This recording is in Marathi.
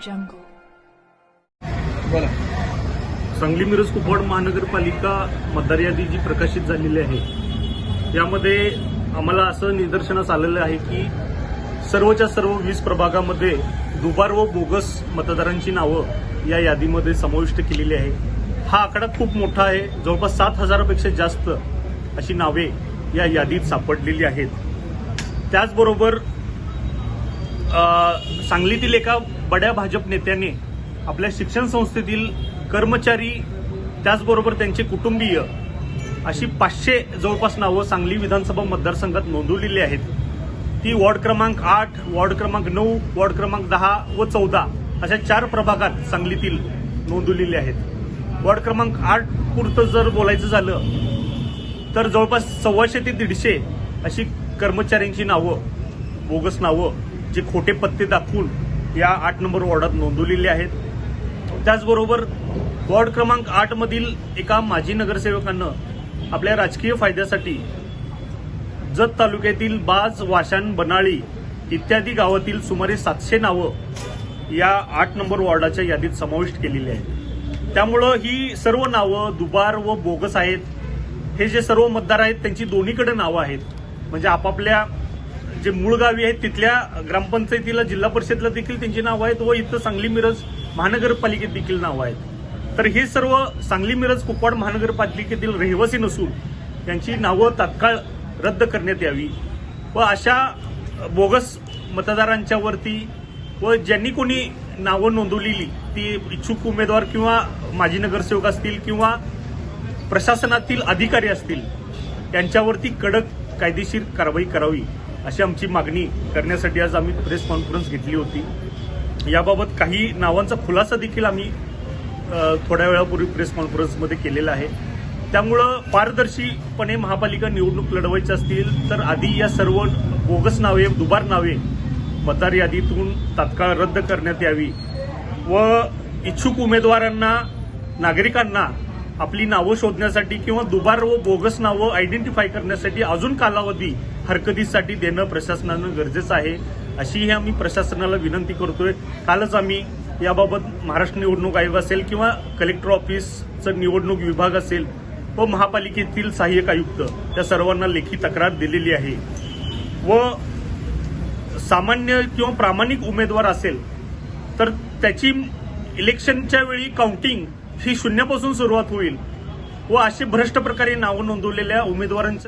jungle. बोला. सांगली मिरज कुपवाड महानगरपालिका मतदार यादी जी प्रकाशित झालेली आहे यामध्ये आम्हाला असं निदर्शनास आलेलं आहे की सर्वच्या सर्व वीस प्रभागामध्ये दुबार व बोगस मतदारांची नावं या यादीमध्ये समाविष्ट केलेली आहे. हा आकडा खूप मोठा आहे जवळपास सात हजारापेक्षा जास्त अशी नावे या यादीत सापडलेली आहेत. त्याचबरोबर सांगलीतील एका बड्या भाजप नेत्याने आपल्या शिक्षण संस्थेतील कर्मचारी त्याचबरोबर त्यांचे कुटुंबीय अशी पाचशे जवळपास नावं सांगली विधानसभा मतदारसंघात नोंदवलेली आहेत. ती वॉर्ड क्रमांक आठ वॉर्ड क्रमांक नऊ वॉर्ड क्रमांक दहा व चौदा अशा चार प्रभागात सांगलीतील नोंदवलेली आहेत. वॉर्ड क्रमांक आठ पुरतं जर बोलायचं झालं तर जवळपास सव्वाशे ते दीडशे अशी कर्मचाऱ्यांची नावं बोगस नावं जे खोटे पत्ते दाखवून या आठ नंबर वॉर्डात नोंदवलेले आहेत. त्याचबरोबर वॉर्ड क्रमांक आठ मधील एका माजी नगरसेवकानं आपल्या राजकीय फायद्यासाठी जत तालुक्यातील बाज वाशान बनाळी इत्यादी गावातील सुमारे सातशे नावं या आठ नंबर वॉर्डाच्या यादीत समाविष्ट केलेली आहेत. त्यामुळं ही सर्व नावं दुबार व बोगस आहेत. हे जे सर्व मतदार आहेत त्यांची दोन्हीकडे नावं आहेत. म्हणजे आपापल्या जे मूळ गावी आहेत तिथल्या ग्रामपंचायतीला जिल्हा परिषदला देखील त्यांची नावं आहेत व इथं सांगली मिरज महानगरपालिकेत देखील नावं आहेत. तर हे सर्व सांगली मिरज कुपवाड महानगरपालिकेतील रहिवासी नसून यांची नावं तात्काळ रद्द करण्यात यावी व अशा बोगस मतदारांच्यावरती व ज्यांनी कोणी नावं नोंदवलेली ती इच्छुक उमेदवार किंवा माजी नगरसेवक असतील किंवा प्रशासनातील अधिकारी असतील त्यांच्यावरती कडक कायदेशीर कारवाई करावी. अशी आमची मागणी करण्यासाठी आज आम्ही प्रेस कॉन्फरन्स घेतली होती. याबाबत काही नावांचा खुलासा देखील आम्ही थोड्या वेळापूर्वी प्रेस कॉन्फरन्समध्ये केलेला आहे. त्यामुळं पारदर्शीपणे महापालिका निवडणूक लढवायची असतील तर आधी या सर्व बोगस नावे दुबार नावे मतदार यादीतून तात्काळ रद्द करण्यात यावी व इच्छुक उमेदवारांना नागरिकांना आपली नावं शोधण्यासाठी किंवा दुबार व बोगस नावं आयडेंटिफाय करण्यासाठी अजून कालावधी हरकतीसाठी देणं प्रशासनानं गरजेचं आहे. अशीही आम्ही प्रशासनाला विनंती करतोय. कालच आम्ही याबाबत महाराष्ट्र निवडणूक आयोग असेल किंवा कलेक्टर ऑफिसचं निवडणूक विभाग असेल व महापालिकेतील सहाय्यक आयुक्त त्या सर्वांना लेखी तक्रार दिलेली आहे. व सामान्य किंवा प्रामाणिक उमेदवार असेल तर त्याची इलेक्शनच्या वेळी काउंटिंग ही शून्यापासून सुरुवात होईल व असे भ्रष्ट प्रकारे नावं नोंदवलेल्या उमेदवारांचं